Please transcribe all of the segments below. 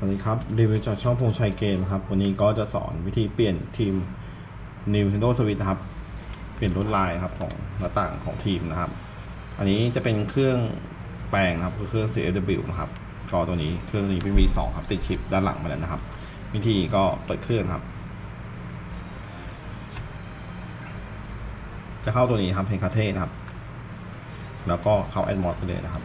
สวัสดีครับ รีวิวจากช่องพงชัยเกมครับ วันนี้ก็จะสอนวิธีเปลี่ยนทีม Nintendo Switch ครับ เปลี่ยนลวดลายครับของหน้าต่างของทีมนะครับ อันนี้จะเป็นเครื่องแปลงครับคือเครื่อง CSW นะครับก็ตัวนี้เครื่องนี้เป็น V2 ครับติดชิปด้านหลังมาแล้วนะครับ วิธีก็เปิดเครื่องครับ จะเข้าตัวนี้ครับเพนคาเทนครับ แล้วก็เข้าแอดมอดไปเลยนะครับ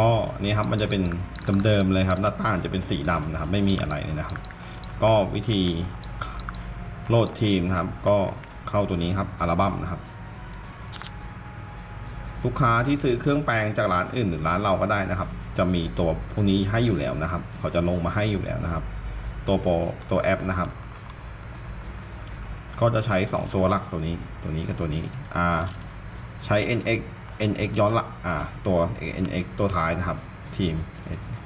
ก็นี่ครับมันจะเป็นเดิมๆเลยครับ หน้าต่างจะเป็นสีดำนะครับ ไม่มีอะไรเลยนะครับ ก็วิธีโหลดทีมนะครับ ก็เข้าตัวนี้ครับอัลบั้มนะครับลูกค้าที่ซื้อเครื่องแปลงจากร้านอื่นหรือร้านเราก็ได้นะครับ จะมีตัวพวกนี้ให้อยู่แล้วนะครับ เขาจะลงมาให้อยู่แล้วนะครับ ตัวโปรตัวแอปนะครับ ก็จะใช้ 2 ตัวหลักตัวนี้ ตัวนี้กับตัวนี้อ่าใช้ NX NX ย้อนลักอ่าตัว NX ตัวท้ายนะครับ ทีม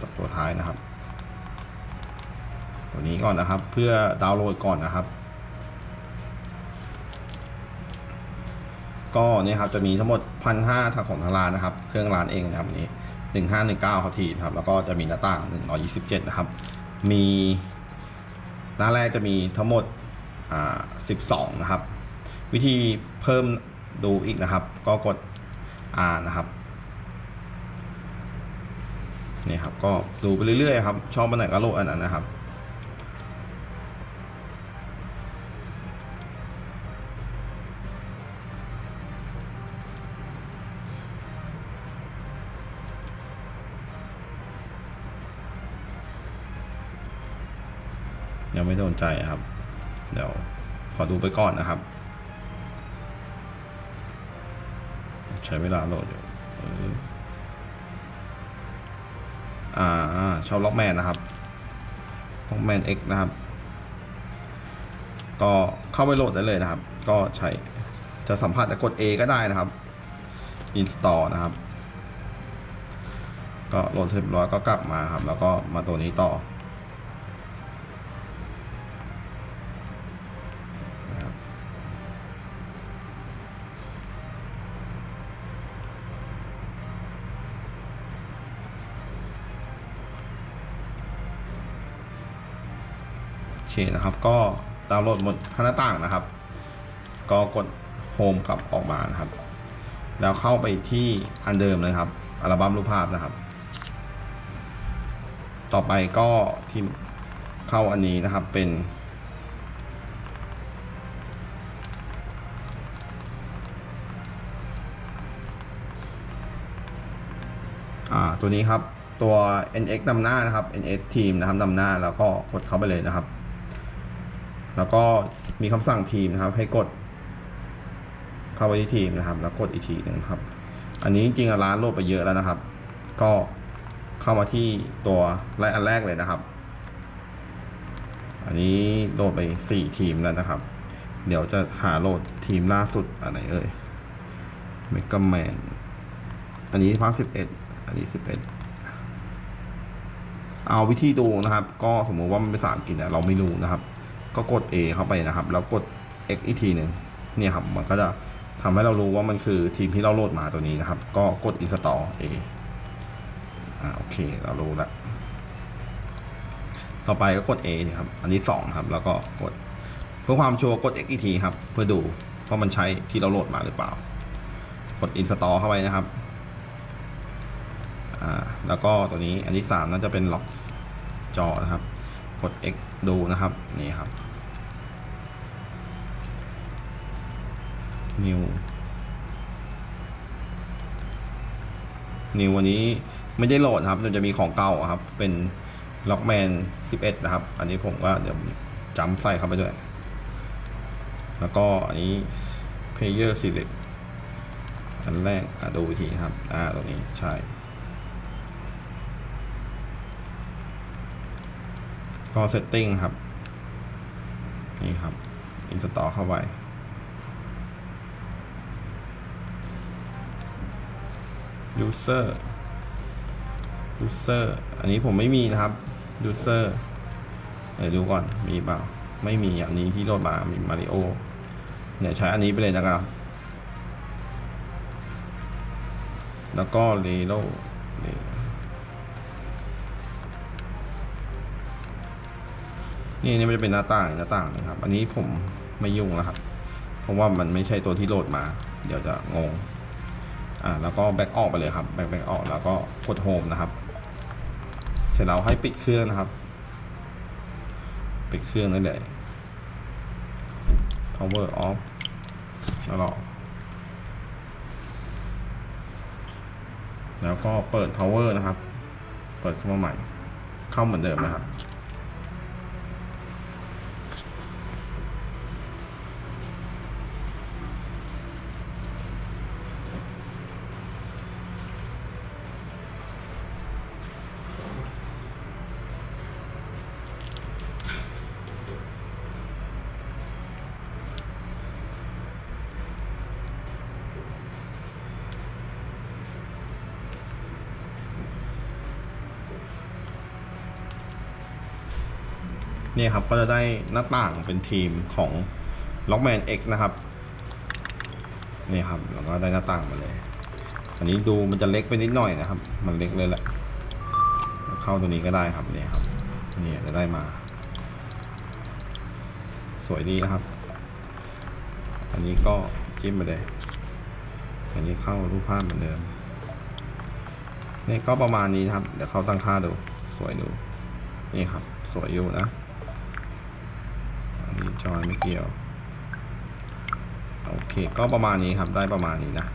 ตัวตัวท้ายนะครับ ตัวนี้ก่อนนะครับ เพื่อดาวน์โหลดก่อนนะครับ ก็เนี่ยครับจะมีทั้งหมดพันห้าทางของทางร้านนะครับ เครื่องร้านเองนะครับอันนี้หนึ่งห้าหนึ่งเก้าเขาทีนะครับ แล้วก็จะมีหน้าต่างหนึ่งร้อยี่สิบเจ็ดนะครับ มีหน้าแรกจะมีทั้งหมดอ่าสิบสองนะครับ วิธีเพิ่มดูอีกนะครับ ก็กด R นะครับนี่ครับก็ดูไปเรื่อยๆครับชอบอันไหนก็โลดอันนั้นนะครับ ยังไม่โดนใจครับ เดี๋ยวขอดูไปก่อนนะครับ ใช้เวลาโหลดอยู่อออ่าชอบล็อกแมนนะครับล็อกแมน X นะครับ ก็เข้าไปโหลดได้เลยนะครับ ก็ใช้จะสัมผัสแต่กด A ก็ได้นะครับ install นะครับ ก็โหลดเสร็จเรียบร้อยก็กลับมาครับ แล้วก็มาตัวนี้ต่อ เคนะครับ ก็ดาวน์โหลดหมดหน้าต่างนะครับ ก็กดโฮมกลับออกมานะครับ แล้วเข้าไปที่อันเดิมเลยครับ อัลบั้มรูปภาพนะครับ ต่อไปก็ที่เข้าอันนี้นะครับเป็น อ่าตัวนี้ครับตัว NX นำหน้านะครับ NX ทีมนะครับนำหน้าแล้วก็กดเข้าไปเลยนะครับ แล้วก็มีคำสั่งทีมนะครับ ให้กดเข้าไปที่ทีมนะครับ แล้วกดอีกทีหนึ่งครับ อันนี้จริงๆร้านโหลดไปเยอะแล้วนะครับ ก็เข้ามาที่ตัวแรกอันแรกเลยนะครับ อันนี้โหลดไปสี่ทีมแล้วนะครับ เดี๋ยวจะหาโหลดทีมล่าสุดอันไหนเอ่ยเมก a แมนอันนี้พาร์ทสิบเอ็ดอันนี้สิบเอ็ดเอาวิธีดูนะครับ ก็สมมติว่ามันเป็นภาษาอังกฤษเนี่ยเราไม่รู้นะครับ ก็กด A เข้าไปนะครับ แล้วกด X อีกทีหนึ่งเนี่ยครับมันก็จะทำให้เรารู้ว่ามันคือทีมที่เราโหลดมาตัวนี้นะครับ ก็กด install A อ่าโอเค เรารู้ล้วต่อไปก็กด A นครับ อันนี้สองครับ แล้วก็กด เพื่อความชัวร์กด X อีกทีครับ เพื่อดูว่ามันใช้ที่เราโหลดมาหรือเปล่า กด install เข้าไปนะครับอ่าแล้วก็ตัวนี้อันที่สามน่าจะเป็นล็อกจอนะครับ กด X ดูนะครับ นี่ครับ new new วันนี้ไม่ได้โหลดครับมันจะมีของเก่าครับ เป็น Lockman 11 นะครับ อันนี้ผมก็เดี๋ยวจำใส่เข้าไปด้วย แล้วก็อันนี้ Player Select อันแรกอะดูทีครับ อ่าตรงนี้ใช่ ก็ Setting ครับ นี่ครับ อินสตอลเข้าไป user user อันนี้ผมไม่มีนะครับ user เดี๋ยวดูก่อน มีเปล่า ไม่มีอันนี้ที่โหลดมา มี Mario เนี่ยใช้อันนี้ไปเลยนะครับ แล้วก็ Lero นี่นี่ม่ได้เป็นหน้าต่างหน้าต่างนะครับ อันนี้ผมไม่ยุ่งแล้วครับ เพราะว่ามันไม่ใช่ตัวที่โหลดมา เดี๋ยวจะงง อ่าแล้วก็แบ็กออกไปเลยครับแบ็กแบ็กออกแล้วก็กดโฮมนะครับ เสร็จแล้วให้ปิดเครื่องนะครับ ปิดเครื่องได้เลย power off แล้วรอแล้วก็เปิด power นะครับ เปิดเข้ามาใหม่ เข้าเหมือนเดิมนะครับ เนี่ยครับก็จะได้หน้าต่างเป็นทีมของ Lockman X นะครับนี่ครับแล้วก็ได้หน้าต่างมาเลย อันนี้ดูมันจะเล็กไปนิดหน่อยนะครับ มันเล็กเลยแหละ เข้าตัวนี้ก็ได้ครับนี่ครับนี่จะได้มา สวยดีนะครับ อันนี้ก็จิ้มไปเลย อันนี้เข้ารูปภาพเหมือนเดิมนี่ก็ประมาณนี้ครับ เดี๋ยวเข้าตั้งค่าดู สวยดู นี่ครับ สวยอยู่นะ จอยไม่เกี่ยว โอเค ก็ประมาณนี้ครับ ได้ประมาณนี้นะ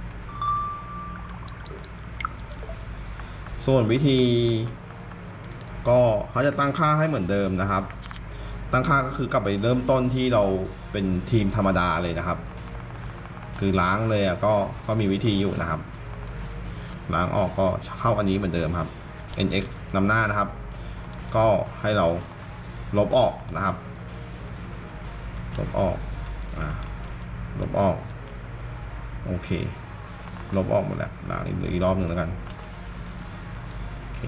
ส่วนวิธี ก็เขาจะตั้งค่าให้เหมือนเดิมนะครับ ตั้งค่าก็คือกลับไปเริ่มต้นที่เราเป็นทีมธรรมดาเลยนะครับ คือล้างเลยก็ก็มีวิธีอยู่นะครับ ล้างออกก็เข้าอันนี้เหมือนเดิมครับ nx นำหน้านะครับ ก็ให้เราลบออกนะครับ ลบออกอ่าลบออก โอเค ลบออกหมดแล้วล้างอีกรอบหนึ่งแล้วกัน โอเค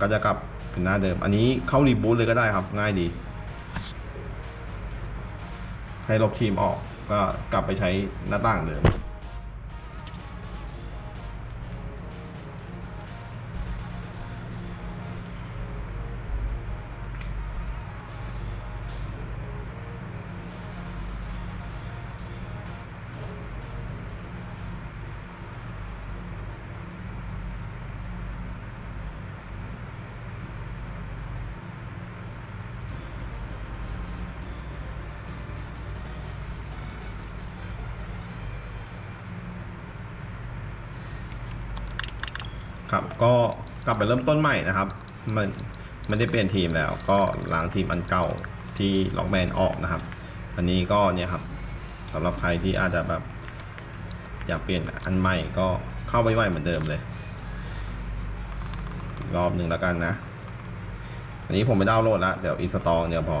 ก็จะกลับเป็นหน้าเดิม อันนี้เข้ารีบูตเลยก็ได้ครับ ง่ายดี ให้ลบทีมออก ก็กลับไปใช้หน้าต่างเดิม ครับก็กลับไปเริ่มต้นใหม่นะครับ มันไม่ได้เปลี่ยนทีมแล้ว ก็ล้างทีมอันเก่าที่ล็อกแมนออกนะครับ อันนี้ก็เนี่ยครับสำหรับใครที่อาจจะแบบอยากเปลี่ยนอันใหม่ก็เข้าไปใหม่เหมือนเดิมเลยรอบหนึ่งแล้วกันนะ อันนี้ผมไม่ดาวน์โหลดแล้วเดี๋ยวอินสตอลเดียวพอ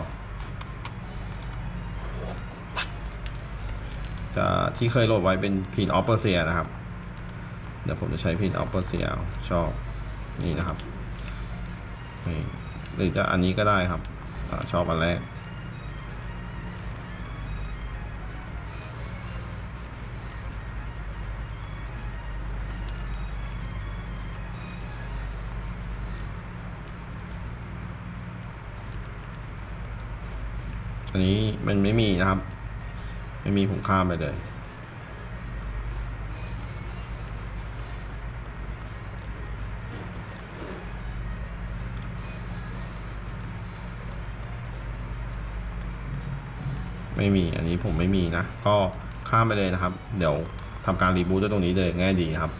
จะที่เคยโหลดไว้เป็นพินออฟเปอร์เซียนะครับ เดี๋ยวผมจะใช้พินออฟเปอร์เซียชอบนี่นะครับนี่หรือจะอันนี้ก็ได้ครับอชอบอันแรกอันนี้มันไม่มีนะครับ ไม่มีผมข้ามไปเลย ไม่มีอันนี้ผมไม่มีนะ ก็ข้ามไปเลยนะครับ เดี๋ยวทำการรีบูตตรงนี้เลยง่ายดีครับ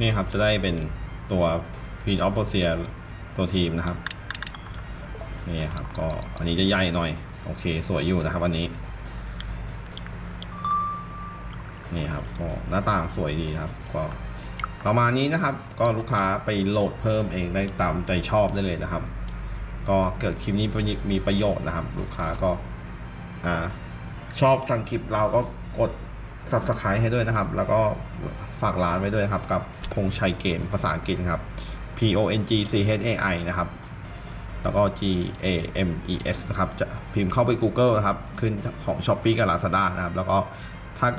นี่ครับจะได้เป็นตัว p r i n of Persia ตัวทีมนะครับนี่ครับก็อันนี้จะใหญ่หน่อย โอเคสวยอยู่นะครับอันนี้นี่ครับก็หน้าต่างสวยดีครับ ก็ประมาณนี้นะครับ ก็ลูกค้าไปโหลดเพิ่มเองได้ตามใจชอบได้เลยนะครับ ก็เกิดคลิปนี้มีประโยชน์นะครับ ลูกค้าก็อ่าชอบทางคลิปเราก็กด subscribe ให้ด้วยนะครับ แล้วก็ฝากร้านไว้ด้วยครับ กับพงชัยเกมภาษาอังกฤษครับ P O N G C H A I นะครับ แล้วก็ G A M E S นะครับ จะพิมพ์เข้าไป Google นะครับ ขึ้นของ s h อ p e e กับ Lazada นะครับ แล้วก็ถ้าเกิด